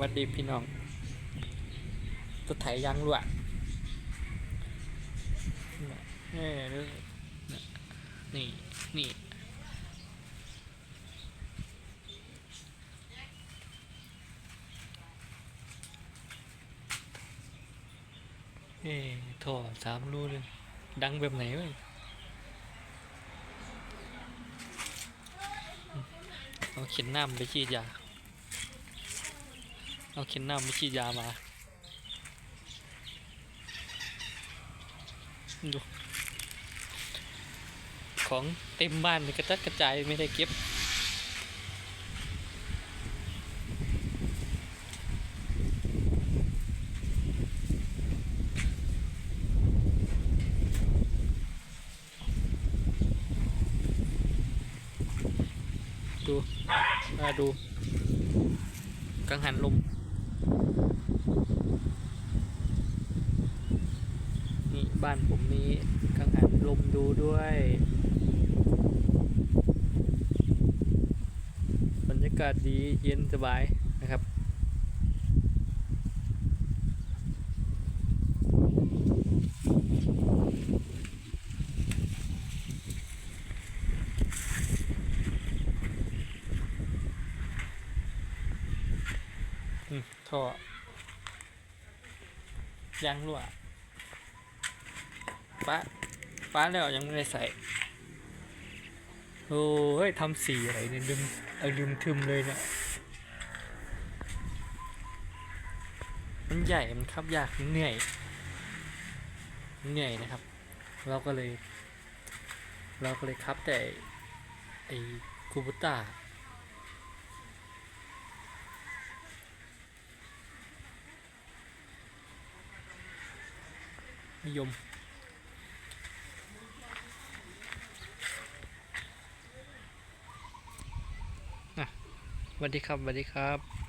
วัดดีพี่น้องตัวไถยางรั่วนี่นี่นี่เอ้ท่อสามรูเลย ดังแบบไหนวะเอาเข็นน้ำไปฉีดยา เอาเข็นน้ำไปฉีดยามา ดู ของเต็มบ้านกระจัดกระจายไม่ได้เก็บดูมาดู กังหันลม นี่บ้านผมนี้กังหันลมดูด้วย บรรยากาศดีเย็นสบายนะครับ ท่อยางรั่วฟ้าฟ้าแล้วยังไม่ได้ใส่ โอ้เฮ้ยทำสีอะไรเนี่ยลืมลืมทึมเลยเนี่ย มันใหญ่ มันขับยากมันเหนื่อยเหนื่อยนะครับ เราก็เลย เราก็เลยขับแต่ไอ้คูบูต้า นิยม นะสวัสดีครับสวัสดีครับ